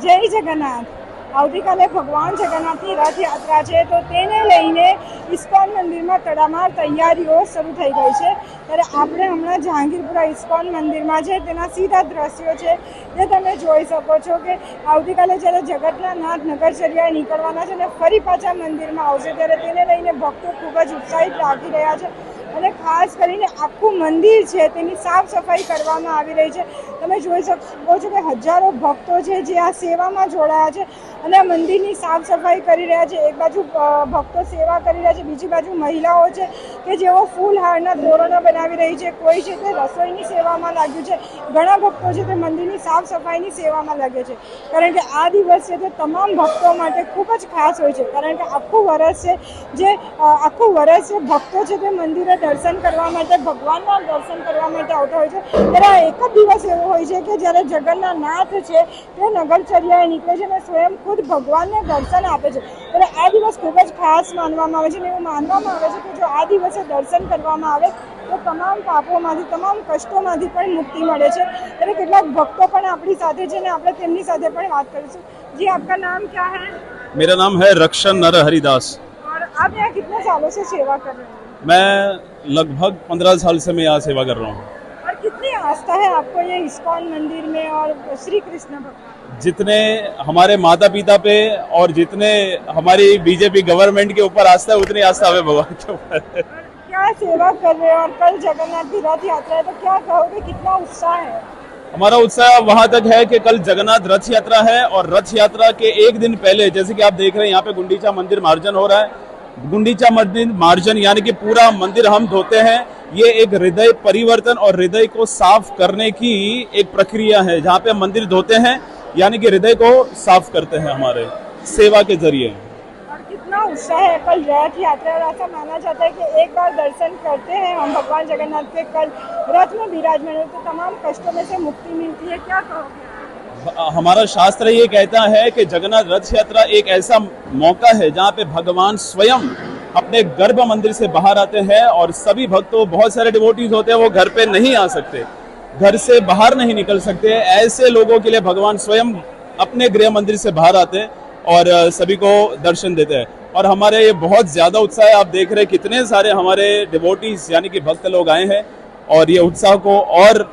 જય જગન્નાથ. આવતીકાલે ભગવાન જગન્નાથની રથયાત્રા છે, તો તેને લઈને ઇસ્કોન મંદિરમાં તડામાર તૈયારીઓ શરૂ થઈ ગઈ છે. ત્યારે આપણે હમણાં જહાંગીરપુરા ઇસ્કોન મંદિરમાં છે, તેના સીધા દ્રશ્યો છે, જે તમે જોઈ શકો છો કે આવતીકાલે જ્યારે જગતના નાથ નગરચર્યાએ નીકળવાના છે અને ફરી પાછા મંદિરમાં આવશે, ત્યારે તેને લઈને ભક્તો ખૂબ જ ઉત્સાહિત રાખી રહ્યા છે. અને ખાસ કરીને આખું મંદિર છે, તેની સાફ સફાઈ કરવામાં આવી રહી છે. તમે જોઈ શકો છો કે હજારો ભક્તો છે જે આ સેવામાં જોડાયા છે અને આ મંદિરની સાફ સફાઈ કરી રહ્યા છે. એક બાજુ ભક્તો સેવા કરી રહ્યા છે, બીજી બાજુ મહિલાઓ છે કે જેઓ ફૂલ હારના તોરણો બનાવી રહી છે. કોઈ છે તે રસોઈની સેવામાં લાગ્યું છે. ઘણા ભક્તો છે તે મંદિરની સાફ સફાઈની સેવામાં લાગે છે. કારણ કે આ દિવસ છે તે તમામ ભક્તો માટે ખૂબ જ ખાસ હોય છે. કારણ કે આખું વરસ છે જે આખું વરસ ભક્તો છે તે મંદિરે દર્શન કરવા માટે ભગવાનના દર્શન કરવા માટે આવતા હોય છે ત્યારે આ એક જ દિવસ એવો હોય છે કે જ્યારે જગન્નાથ નાથ છે તે નગરચર્યાએ નીકળે છે અને સ્વયં ખુદ ભગવાનને દર્શન આપે છે ત્યારે આ દિવસ ખૂબ જ ખાસ માનવામાં આવે છે અને એવું માનવામાં આવે છે કે જો આ દિવસે દર્શન કરવામાં આવે તો તમામ પાપોમાંથી તમામ કષ્ટોમાંથી પણ મુક્તિ મળે છે ત્યારે કેટલાક ભક્તો પણ આપણી સાથે છે અને આપણે તેમની સાથે પણ વાત કરીશું જી આપકા નામ क्या है मेरा नाम है रक्षन नर हरिदास और आप यहाँ कितने सालों से सेवा कर रहे हैं मैं लगभग पंद्रह साल से मैं यहाँ सेवा कर रहा हूँ। और कितनी आस्था है आपको ये इस्कॉन मंदिर में और श्री कृष्ण भगवान? जितने हमारे माता पिता पे और जितने हमारी बीजेपी गवर्नमेंट के ऊपर आस्था है उतनी आस्था हमें भगवान के ऊपर। क्या सेवा कर रहे हो और कल जगन्नाथ की रथ यात्रा है तो क्या कहोगे कितना उत्साह है? हमारा उत्साह वहाँ तक है कि कल जगन्नाथ रथ यात्रा है और रथ यात्रा के एक दिन पहले जैसे कि आप देख रहे हैं यहाँ पे गुंडीचा मंदिर मार्जन हो रहा है। गुंडीचा मंदिर मार्जन, यानी कि पूरा मंदिर हम धोते हैं, ये एक हृदय परिवर्तन और हृदय को साफ़ करने की एक प्रक्रिया है, जहाँ पे मंदिर धोते हैं, यानी कि हृदय को साफ़ करते हैं हमारे सेवा के ज़रिए। कितना उत्साह है, कल रथ यात्रा और ऐसा माना जाता है कि एक बार दर्शन करते हैं हम भगवान जगन्नाथ के, कल रथ में विराजमान तो तमाम कष्टों में से मुक्ति मिलती है, क्या कहोगे हमारा शास्त्र ये कहता है कि जगन्नाथ रथ यात्रा एक ऐसा मौका है जहाँ पे भगवान स्वयं अपने गर्भ मंदिर से बाहर आते हैं और सभी भक्तों, बहुत सारे डिवोटीज होते हैं, वो घर पे नहीं आ सकते। घर से बाहर नहीं निकल सकते। ऐसे लोगों के लिए भगवान स्वयं अपने गृह मंदिर से बाहर आते हैं और सभी को दर्शन देते हैं। और हमारे ये बहुत ज़्यादा उत्साह है। आप देख रहे हैं कितने सारे हमारे डिवोटीज यानी कि भक्त लोग आए हैं और ये उत्साह को और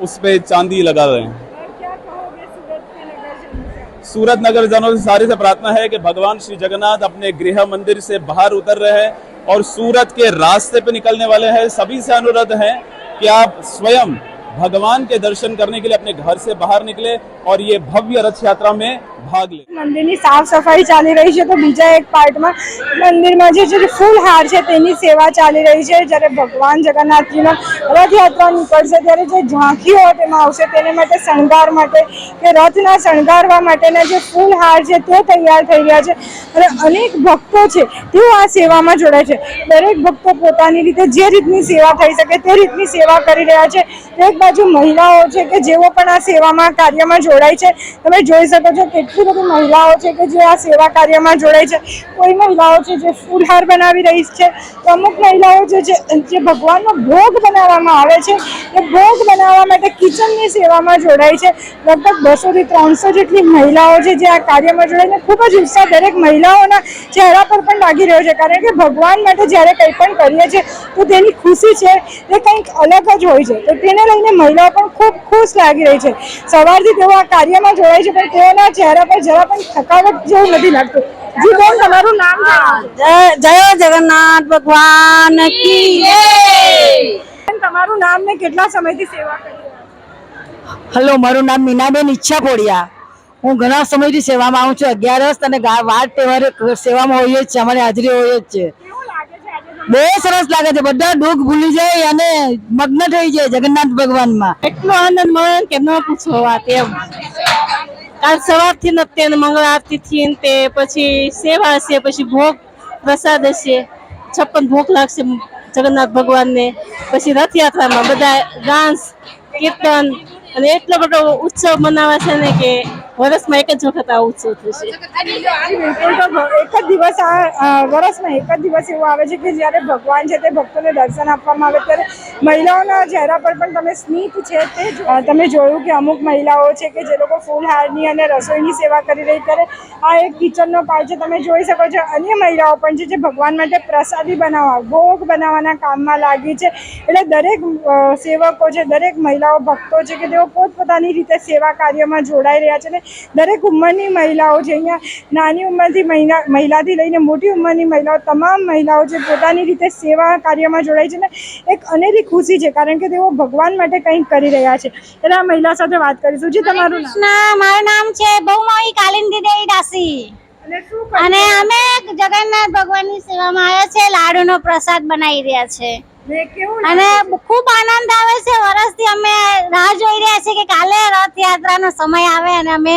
उस पर चांदी लगा रहे हैं और क्या कहोगे सूरत के नगर जनता से? सूरत नगर जनों से सारी से प्रार्थना है कि भगवान श्री जगन्नाथ अपने गृह मंदिर से बाहर उतर रहे हैं और सूरत के रास्ते पे निकलने वाले हैं। सभी से अनुरोध है कि आप स्वयं भगवान के दर्शन करने के लिए अपने घर से बाहर निकले और ये भव्य रथ यात्रा में ભાગ લે મંદિરની સાફ સફાઈ ચાલી રહી છે તો બીજા એક પાર્ટમાં મંદિરમાં જે જે ફૂલહાર છે તેની સેવા ચાલી રહી છે જ્યારે ભગવાન જગન્નાથજીનો રથયાત્રા નીકળશે ત્યારે જે ઝાંખીઓ તેમાં આવશે તેને માટે શણગાર માટે કે રથના શણગારવા માટેના જે ફૂલહાર છે તે તૈયાર થઈ રહ્યા છે અને અનેક ભક્તો છે તેઓ આ સેવામાં જોડાય છે દરેક ભક્તો પોતાની રીતે જે રીતની સેવા થઈ શકે તે રીતની સેવા કરી રહ્યા છે એક બાજુ મહિલાઓ છે કે જેઓ પણ આ સેવામાં કાર્યમાં જોડાય છે, તમે જોઈ શકો છો કેટલી બધી મહિલાઓ છે કે જે આ સેવા કાર્યમાં જોડાય છે. કોઈ મહિલાઓ છે જે ફૂલહાર બનાવી રહી છે અમુક મહિલાઓ જે જે ભગવાનનો ભોગ બનાવવામાં આવે છે, એ ભોગ બનાવવા માટે કિચનની સેવામાં જોડાય છે. લગભગ બસોથી ત્રણસો જેટલી મહિલાઓ છે જે આ કાર્યમાં જોડાઈને ખૂબ જ ઉત્સાહ દરેક મહિલાઓના ચહેરા પર પણ લાગી રહ્યો છે, કારણ કે ભગવાન માટે જ્યારે કંઈ પણ કરીએ છીએ, તો તેની ખુશી છે, એ કંઈક અલગ જ હોય છે. તો તેને લઈને મહિલાઓ પણ ખૂબ ખુશ લાગી રહી છે. સવારથી તેઓ આ કાર્યમાં જોડાય છે પણ તેઓના ચહેરા પર જરા પણ થકાવટ જેવું નથી લાગતું. જી બેન તમારું નામ જય જય જગન્નાથ ભગવાન કી તમારું નામ ને કેટલા સમયથી સેવા કરી રહ્યા હલો મારું નામ મીનાબેન ઈચ્છા પોડિયા હું ઘણા સમયથી સેવામાં આવું છું. અગિયારસ અને વાર તહેવારે સેવામાં હોઈએ જ છે અમારી હાજરી હોય જ છે કેવું લાગે છે આજે તમે? બહુ સરસ લાગે છે. બધા દુઃખ ભૂલી જાય અને મગ્ન થઈ જાય જગન્નાથ ભગવાનમાં. એટલો આનંદ મળે કે ન પૂછો વાત એમ. કાલ સવારથી ને તે મંગળ આરતી થી તે પછી સેવા હશે, પછી ભોગ પ્રસાદ હશે. છપ્પન ભોગ લાગશે જગન્નાથ ભગવાનને. પછી રથયાત્રામાં બધા ડાન્સ કીર્તન અને એટલો બધો ઉત્સવ મનાવે છે ને કે વર્ષમાં એક જ વખત આ ઉત્સવ થશે એક જ દિવસ આ વર્ષમાં એક જ દિવસ એવું આવે છે કે જ્યારે ભગવાન છે તે ભક્તોને દર્શન આપવામાં આવે ત્યારે મહિલાઓના ચહેરા પર પણ તમે સ્મિત છે તે તમે જોયું કે અમુક મહિલાઓ છે કે જે લોકો ફૂલહારની અને રસોઈની સેવા કરી રહી ત્યારે આ એક કિચનનો પાર્ટ છે, તમે જોઈ શકો છો. અન્ય મહિલાઓ પણ છે જે ભગવાન માટે પ્રસાદી બનાવવા, ભોગ બનાવવાના કામમાં લાગી છે. એટલે દરેક સેવકો છે, દરેક મહિલાઓ, ભક્તો છે કે તેઓ પોતપોતાની રીતે સેવા કાર્યમાં જોડાઈ રહ્યા છે ને દરેક ઉંમરની મહિલાઓ છે અહીંયા નાની ઉંમરથી મહિલા મહિલાથી લઈને મોટી ઉંમરની મહિલાઓ તમામ મહિલાઓ છે પોતાની રીતે સેવા કાર્યમાં જોડાય છે ને એક અનેરી ખુશી છે. કારણ કે તેઓ ભગવાન માટે કંઈક કરી રહ્યા છે. એટલે આ મહિલા સાથે વાત કરીશું. જે તમારું મારું નામ છે બહુમાળી કાલિંદી દેવી દાસી. અને અમે જગન્નાથ ભગવાનની સેવામાં આવ્યા છે લાડુનો પ્રસાદ બનાવી રહ્યા છે. અને ખૂબ આનંદ આવે છે. વર્ષથી અમે રાહ જોઈ રહ્યા છીએ કે કાલે રથયાત્રાનો સમય આવે અને અમે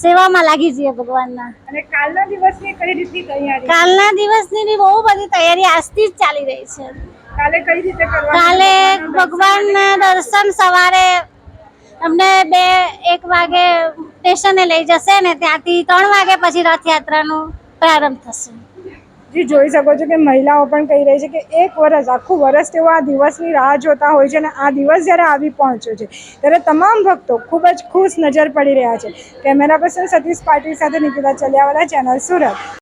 સેવામાં લાગી જઈએ ભગવાનના. અને કાલના દિવસની કઈ રીતની તૈયારી? કાલના દિવસની બી બહુ બધી તૈયારી આજથી જ ચાલી રહી છે. કાલે કઈ રીતે કાલે ભગવાનના દર્શન સવારે અમને બે એક વાગે સ્ટેશને લઈ જશે ને ત્યાંથી ત્રણ વાગે પછી રથયાત્રાનો પ્રારંભ થશે. જી જોઈ શકો છો કે મહિલાઓ પણ કહી રહી છે કે એક વર્ષ આખું વર્ષ તેઓ આ દિવસની રાહ જોતા હોય છે અને આ દિવસ જ્યારે આવી પહોંચ્યો છે, ત્યારે તમામ ભક્તો ખૂબ જ ખુશ નજર પડી રહ્યા છે. કેમેરા પર્સન સતીશ પાટીલ સાથે નિકિતા ચલિયાવાલા, ચેનલ સુરત.